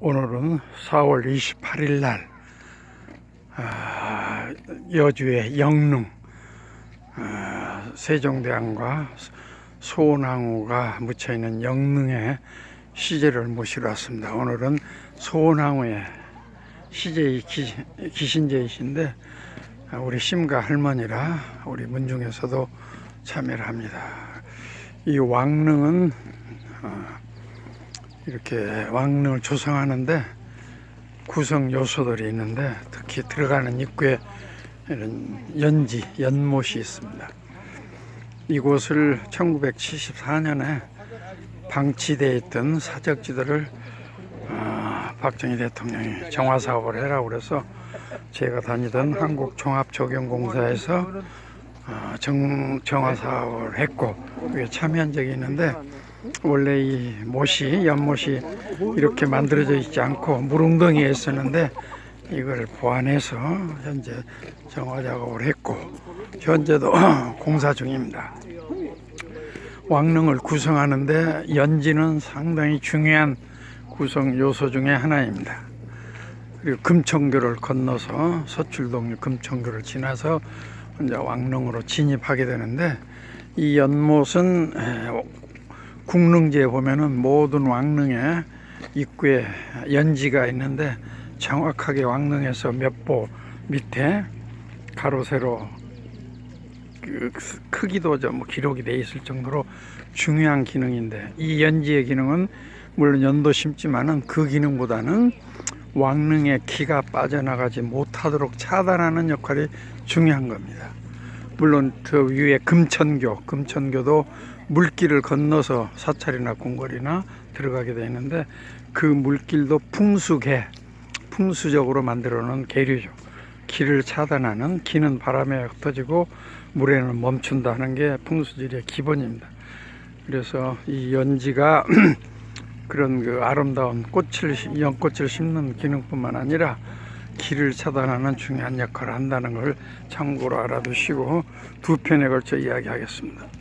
오늘은 4월 28일 날 아, 여주의 영릉 아, 세종대왕과 소원왕후가 묻혀 있는 영릉에 시제를 모시러 왔습니다. 오늘은 소원왕후의 시제 기, 기신제이신데 아, 우리 심가 할머니라 우리 문중에서도 참여를 합니다. 이 왕릉은 어, 이렇게 왕릉을 조성하는데 구성 요소들이 있는데 특히 들어가는 입구에 이런 연지, 연못이 있습니다. 이곳을 1974년에 방치되어 있던 사적지들을 아, 박정희 대통령이 정화 사업을 해라고 그래서 제가 다니던 한국종합조경공사에서 아, 정, 정화 사업을 했고 참여한 적이 있는데 원래 이 못이 연못이 이렇게 만들어져 있지 않고 물웅덩이에 있었는데 이걸 보완해서 현재 정화 작업을 했고 현재도 공사 중입니다. 왕릉을 구성하는데 연지는 상당히 중요한 구성 요소 중에 하나입니다. 그리고 금천교를 건너서 서출동 금천교를 지나서 이제 왕릉으로 진입하게 되는데 이 연못은 에, 국릉지에 보면은 모든 왕릉에 입구에 연지가 있는데 정확하게 왕릉에서 몇 보 밑에 가로 세로 그 크기도 좀 기록이 돼 있을 정도로 중요한 기능인데 이 연지의 기능은 물론 연도 심지만은 그 기능보다는 왕릉의 기가 빠져나가지 못하도록 차단하는 역할이 중요한 겁니다. 물론 저 위에 금천교, 금천교도 물길을 건너서 사찰이나 궁궐이나 들어가게 되는데 그 물길도 풍수계, 풍수적으로 만들어 놓은 계류죠. 길을 차단하는 기는 바람에 흩어지고 물에는 멈춘다는 게 풍수질의 기본입니다. 그래서 이 연지가 그런 그 아름다운 꽃을 연꽃을 심는 기능뿐만 아니라 길을 차단하는 중요한 역할을 한다는 걸 참고로 알아두시고 두 편에 걸쳐 이야기하겠습니다.